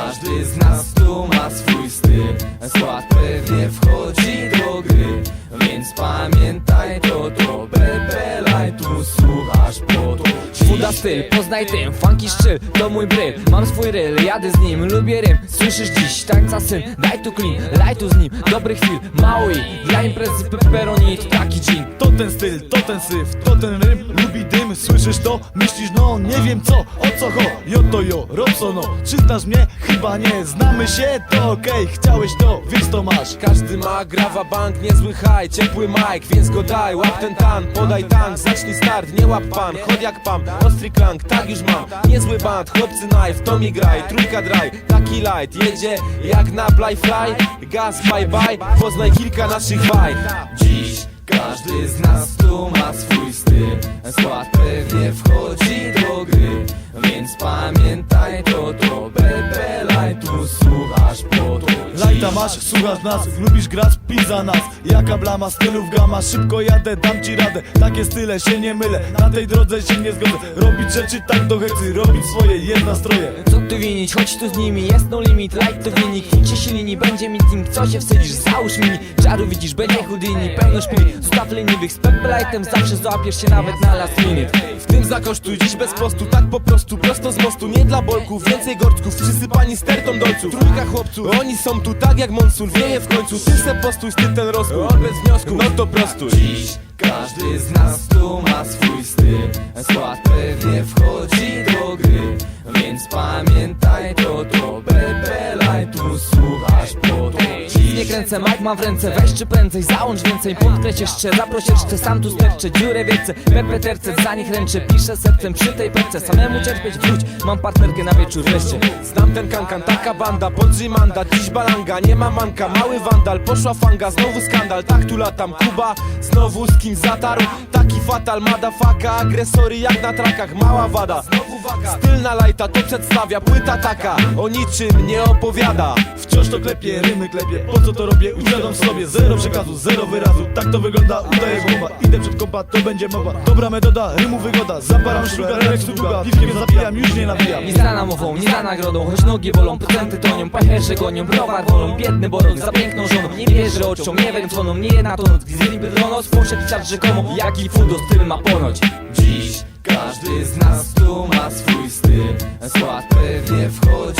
Każdy z nas tu ma swój styl. Skład pewnie wchodzi do gry Więc pamiętaj to, to Pepe Tu słuchasz po to Fuda styl, poznaj tym, funky szczyl To mój bryl, mam swój ryl, jadę z nim Lubię rym, słyszysz dziś, tańca syn Daj tu clean, laj tu z nim, dobrych chwil Mały i dla imprezy peperonit Taki jean To ten styl, to ten syf, to ten rym Lubi dym słyszysz to? Myślisz no, nie wiem co, o co ho Jo to jo, Robsono, czy znasz mnie? Chyba nie, znamy się, to okej Chciałeś to, więc to masz Każdy ma grawa bank, niezły haj, ciepły mic, więc go daj, łap ten tan, podaj tank, zacznij start, nie łap pan, chod jak pam, ostry klank, tak już mam, niezły band, chłopcy knife, to mi graj, trójka dry, taki light, jedzie jak na fly fly, gaz bye bye, poznaj kilka naszych baj. Dziś każdy z nas tu ma swój styl. Skład pewnie wchodzi Lajta masz, słuchasz nas, lubisz grać, pij za nas. Jaka blama, stylów gama, szybko jadę, dam ci radę. Takie style, się nie mylę, na tej drodze się nie zgodzę. Robić rzeczy tak do hecy, robić swoje, jest nastroje Co tu winić, chodź tu z nimi, jest no limit, like to wynik. Idźcie się linii, będzie meeting, co się wstydzisz, załóż mini Czaru widzisz, będzie chudyni, pełno szpili Zostaw leniwych, z pepperlightem zawsze złapiesz się nawet na last minute. W tym zakosztuj dziś bez postu, tak po prostu, prosto z mostu. Nie dla bolków, więcej gorczków, przysypani stertą dolców. Trójka chłopców, oni są tu tak jak monsun, wieje w końcu Ty se postój, ty ten rozkój, bez wniosku, no to prostuj. Dziś każdy z nas tu ma swój Kręcę, mic mam w ręce, weź czy prędzej Załącz więcej, podkreś jeszcze, zaproś jeszcze Sam tu sterczę, dziurę wiercę, pepe terce Za nich ręczę, piszę sercem przy tej pepce Samemu cierpieć wróć, mam partnerkę na wieczór wreszcie Znam ten kankan, taka banda, podrzymanda, dziś balanga, nie ma manka, mały wandal, poszła fanga, znowu skandal, tak tu latam, Kuba, znowu z kim zatarł, taki fatal, madafaka, agresory jak na trakach, mała wada, znowu waga, styl na lajta, to przedstawia, płyta taka, o niczym nie opowiada. Wciąż to klepie, rymy klepie, po co to robię? Uświadom sobie, zero przekazu, zero wyrazu. Tak to wygląda, udaje głowa, idę przed kompa, to będzie mowa. Dobra metoda, rymu wygoda, zaparam szluga, releksu długa Piwkiem zabijam, już nie nabijam. Nie za namową, nie za nagrodą. Choć nogi bolą, procenty tonią. Pacherze gonią, browar wolą. Biedny borok za piękną żoną. Nie wierzy oczom, nie wiem dzwoną Nie jedna to noc, gdy zjeli dronos Poszedł czas rzekomo Jaki fudo styl ma ponoć. Dziś każdy z nas tu ma swój styl. Skład pewnie wchodzi